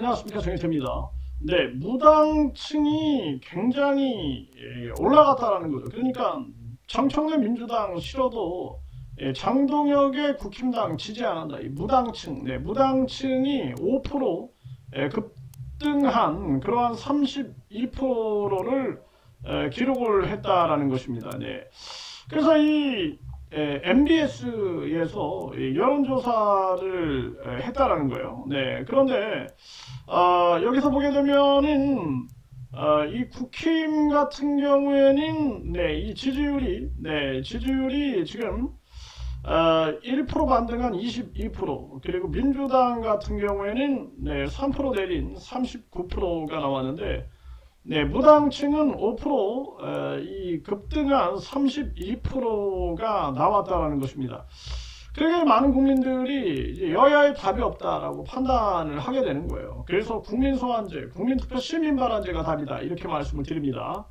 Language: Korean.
안녕하십니까 정혜태입니다. 네, 무당층이 굉장히 예, 올라갔다라는 거죠. 그러니까 정청래 민주당 싫어도 예, 장동혁의 국힘당 지지 안 한다. 이 무당층, 네, 무당층이 5% 예, 급등한 그러한 32%를 기록을 했다라는 것입니다. 네. 그래서 이 MBS에서 여론조사를 에, 했다라는 거예요. 네. 그런데 아, 여기서 보게 되면은 아, 이 국힘 같은 경우에는 네, 이 지지율이 네, 지지율이 지금 아, 1% 반등한 22% 그리고 민주당 같은 경우에는 네, 3% 내린 39%가 나왔는데 네, 무당층은 5%, 에, 이 급등한 32%가 나왔다라는 것입니다. 그러게 많은 국민들이 여야의 답이 없다라고 판단을 하게 되는 거예요. 그래서 국민소환제, 국민투표 시민발언제가 답이다 이렇게 말씀을 드립니다.